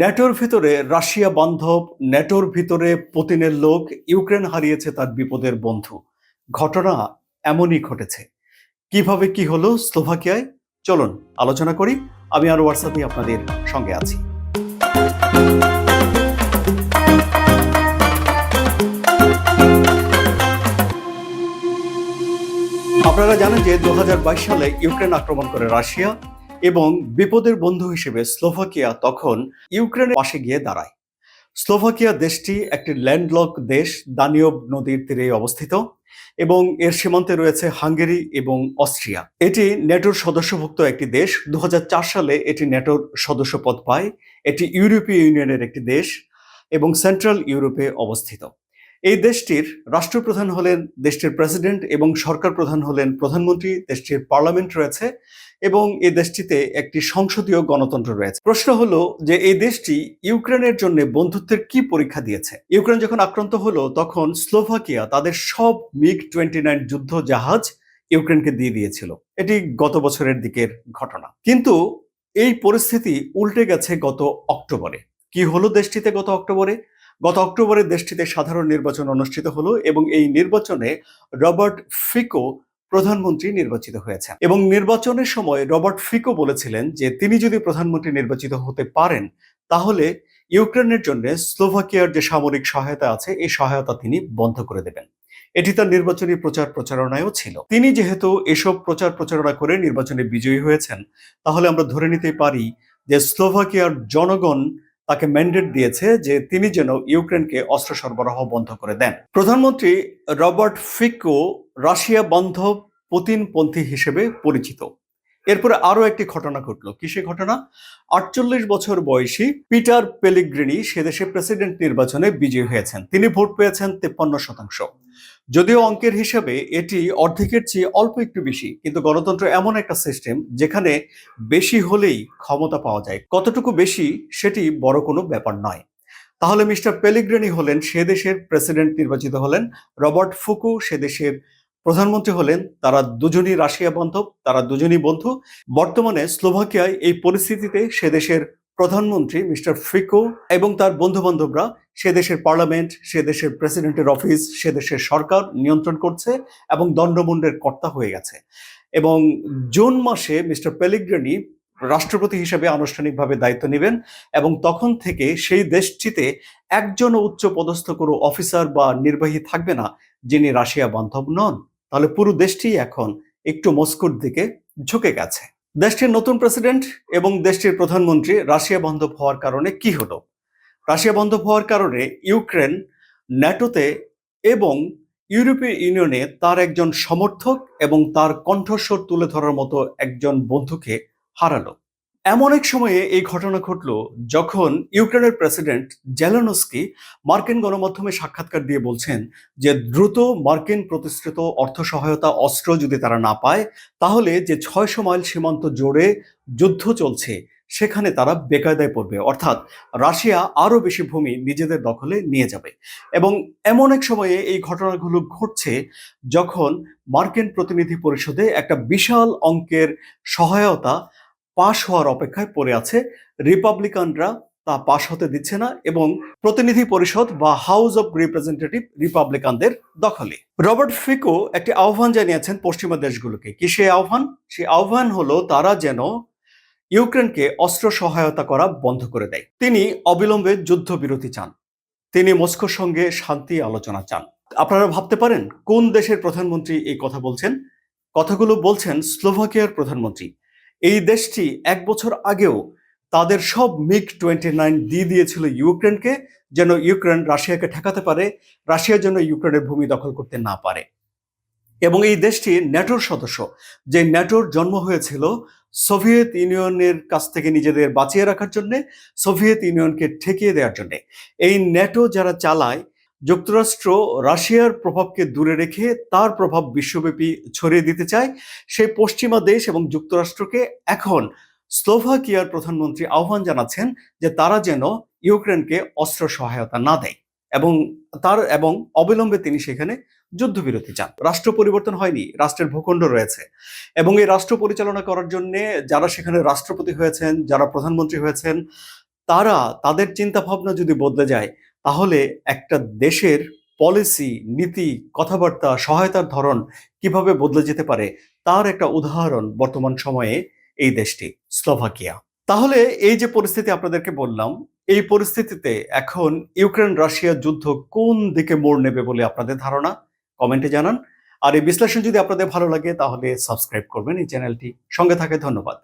ন্যাটোর ভিতরে রাশিয়া বান্ধব ন্যাটোর ভিতরে পুতিনের লোক, ইউক্রেন হারিয়েছে তার বিপদের বন্ধু। ঘটনা এমনই ঘটেছে। কীভাবে কি হলো স্লোভাকিয়ায়? চলুন, আলোচনা করি। আমি আর হোয়াটসঅ্যাপে আপনাদের সঙ্গে আছি। আপনারা জানেন যে দু হাজার বাইশ সালে ইউক্রেন আক্রমণ করে রাশিয়া। এবং বিপদের বন্ধু হিসেবে স্লোভাকিয়া তখন ইউক্রেনের পাশে গিয়ে দাঁড়ায়। স্লোভাকিয়া দেশটি একটি ল্যান্ডলক দেশ দানিয়ব নদীর তীরে অবস্থিত এবং এর সীমান্তে রয়েছে হাঙ্গেরি এবং অস্ট্রিয়া। এটি নেটোর সদস্যভুক্ত একটি দেশ। দু হাজার চার সালে এটি নেটোর সদস্যপদ পায়। এটি ইউরোপীয় ইউনিয়নের একটি দেশ এবং সেন্ট্রাল ইউরোপে অবস্থিত। এই দেশটির রাষ্ট্রপ্রধান হলেন দেশটির প্রেসিডেন্ট এবং সরকার প্রধান হলেন প্রধানমন্ত্রী, দেশটির পার্লামেন্ট রয়েছে এবং এই দেশটিতে একটি সংসদীয় গণতন্ত্র রয়েছে। প্রশ্ন হলো যে এই দেশটি ইউক্রেনের জন্য বন্ধুত্বের কি পরীক্ষা দিয়েছে? ইউক্রেন যখন আক্রান্ত হলো, তখন স্লোভাকিয়া তাদের সব মিগ টোয়েন্টি নাইন যুদ্ধ জাহাজ ইউক্রেনকে দিয়ে দিয়েছিল। এটি গত বছরের দিকের ঘটনা। কিন্তু এই পরিস্থিতি উল্টে গেছে গত অক্টোবরে। কি হলো দেশটিতে গত অক্টোবরে? গত অক্টোবরে দেশটিতে সাধারণ নির্বাচন অনুষ্ঠিত হলো এবং এই নির্বাচনে রবার্ট ফিকো প্রধানমন্ত্রী নির্বাচিত হয়েছেন। এবং নির্বাচনের সময় রবার্ট ফিকো বলেছিলেন যে, তিনি যদি প্রধানমন্ত্রী নির্বাচিত হতে পারেন, তাহলে ইউক্রেনের জন্য স্লোভাকিয়ার যে সামরিক সহায়তা আছে, এই সহায়তা তিনি বন্ধ করে দেবেন। এটি তার নির্বাচনী প্রচার প্রচারণায়ও ছিল। তিনি যেহেতু এসব প্রচার প্রচারণা করে নির্বাচনে বিজয়ী হয়েছেন, তাহলে আমরা ধরে নিতে পারি যে, স্লোভাকিয়ার জনগণ তাকে ম্যান্ডেট দিয়েছে যে তিনি যেন ইউক্রেনকে অস্ত্র সরবরাহ বন্ধ করে দেন। প্রধানমন্ত্রী রবার্ট ফিকো রাশিয়া বান্ধব পুতিনপন্থী হিসেবে পরিচিত। এরপরে আরও একটি ঘটনা ঘটলো। কি সে ঘটনা? আটচল্লিশ বছর বয়সী পিটার পেলিগ্রিনি সে দেশে প্রেসিডেন্ট নির্বাচনে বিজয়ী হয়েছেন। তিনি ভোট পেয়েছেন তেপ্পান্ন শতাংশ। যদিও অঙ্কের হিসাবে এটি অর্ধেকের চেয়ে অল্প একটু বেশি, কিন্তু গণতন্ত্র এমন একটা সিস্টেম যেখানে বেশি হলেই ক্ষমতা পাওয়া যায়। কতটুকু বেশি সেটি বড় কোনো ব্যাপার নয়। তাহলে মিস্টার পেলিগ্রেনি হলেন সে দেশের প্রেসিডেন্ট নির্বাচিত হলেন। রবার্ট ফুকু সে দেশের প্রধানমন্ত্রী হলেন, তারা দুজনই রাশিয়া বান্ধব, তারা দুজনই বন্ধু। বর্তমানে স্লোভাকিয়ায় এই পরিস্থিতিতে সে দেশের প্রধানমন্ত্রী মিস্টার ফিকো এবং তার বন্ধু বান্ধবরা সে দেশের পার্লামেন্ট, সে দেশের প্রেসিডেন্টের অফিস, সে দেশের সরকার নিয়ন্ত্রণ করছে এবং দণ্ডমুণ্ডের কর্তা হয়ে গেছে। এবং জুন মাসে মিস্টার পেলিগ্রেনি রাষ্ট্রপতি হিসেবে আনুষ্ঠানিকভাবে দায়িত্ব নেবেন এবং তখন থেকে সেই দেশটিতে একজন উচ্চ পদস্থ কোনো অফিসার বা নির্বাহী থাকবে না, যিনি রাশিয়া বান্ধব নন। তাহলে পুরো দেশটি এখন একটু মস্কোর দিকে ঝুঁকে গেছে। দেশটির নতুন প্রেসিডেন্ট এবং দেশটির প্রধানমন্ত্রী রাশিয়া বন্ধ হওয়ার কারণে কি হলো? রাশিয়া বন্ধ হওয়ার কারণে ইউক্রেন, ন্যাটোতে এবং ইউরোপীয় ইউনিয়নে তার একজন সমর্থক এবং তার কণ্ঠস্বর তুলে ধরার মতো একজন বন্ধুকে হারালো। এমন এক সময়ে এই ঘটনা ঘটল যখন ইউক্রেনের প্রেসিডেন্ট জেলানস্কি মার্কিন গণমাধ্যমে সাক্ষাৎকার দিয়ে বলছেন যে দ্রুত মার্কিন প্রতিষ্ঠিত অর্থ সহায়তা অস্ত্র যদি তারা না পায়, তাহলে যে ছয়শো মাইল সীমান্ত জোরে যুদ্ধ চলছে, সেখানে তারা বেকায়দায় পড়বে। অর্থাৎ রাশিয়া আরও বেশি ভূমি নিজেদের দখলে নিয়ে যাবে। এবং এমন এক সময়ে এই ঘটনাগুলো ঘটছে যখন মার্কিন প্রতিনিধি পরিষদে একটা বিশাল অঙ্কের সহায়তা পাশ হওয়ার অপেক্ষায় পড়ে আছে রিপাবলিকানরা। তা পাশ হতে দিচ্ছে না এবং প্রতিনিধি পরিষদ বা হাউস অব রিপ্রেজেন্টেটিভ রিপাবলিকানদের দখলে। রবার্ট ফিকো একটি আহ্বান জানিয়েছেন পশ্চিমা দেশগুলোকে। কি সেই আহ্বান? সেই আহ্বান হলো, তারা যেন ইউক্রেনকে অস্ত্র সহায়তা করা বন্ধ করে দেয়। তিনি অবিলম্বে যুদ্ধবিরতি চান। তিনি মস্কোর সঙ্গে শান্তি আলোচনা চান। আপনারা ভাবতে পারেন, কোন দেশের প্রধানমন্ত্রী এই কথা বলছেন? কথাগুলো বলছেন স্লোভাকিয়ার প্রধানমন্ত্রী। এই দেশটি এক বছর আগেও তাদের সব মিগ টোয়েন্টি নাইন দিয়ে দিয়েছিল ইউক্রেনকে, যেন ইউক্রেন রাশিয়াকে ঠেকাতে পারে, রাশিয়া যেন ইউক্রেনের ভূমি দখল করতে না পারে। এবং এই দেশটি ন্যাটোর সদস্য, যে ন্যাটোর জন্ম হয়েছিল সোভিয়েত ইউনিয়নের কাছ থেকে নিজেদের বাঁচিয়ে রাখার জন্যে, সোভিয়েত ইউনিয়নকে ঠেকিয়ে দেওয়ার জন্যে। এই ন্যাটো যারা চালায় যুক্তরাষ্ট্র রাশিয়ার প্রভাবকে দূরে রেখে তার প্রভাব বিশ্বব্যাপী ছড়িয়ে দিতে চায়। সেই পশ্চিমা দেশ এবং যুক্তরাষ্ট্রকে এখন স্লোভাকিয়ার প্রধানমন্ত্রী আহ্বান জানাচ্ছেন যে তারা যেন ইউক্রেনকে অস্ত্র সহায়তা না দেয় এবং তার এবং অবিলম্বে তিনি সেখানে যুদ্ধবিরতি চান। রাষ্ট্র পরিবর্তন হয়নি, রাষ্ট্রের ভূখণ্ড রয়েছে এবং এই রাষ্ট্র পরিচালনা করার জন্য যারা সেখানে রাষ্ট্রপতি হয়েছেন, যারা প্রধানমন্ত্রী হয়েছেন, তারা তাদের চিন্তা ভাবনা যদি বদলে যায় তাহলে একটা দেশের পলিসি, নীতি, কথাবার্তা, সহায়তার ধরন কীভাবে বদলে যেতে পারে, তার একটা উদাহরণ বর্তমান সময়ে এই দেশটি, স্লোভাকিয়া। তাহলে এই যে পরিস্থিতি আপনাদেরকে বললাম, এই পরিস্থিতিতে এখন ইউক্রেন রাশিয়া যুদ্ধ কোন দিকে মোড় নেবে বলে আপনাদের ধারণা? কমেন্টে জানান। আর এই বিশ্লেষণ যদি আপনাদের ভালো লাগে, তাহলে সাবস্ক্রাইব করবেন এই চ্যানেলটি। সঙ্গে থাকে ধন্যবাদ।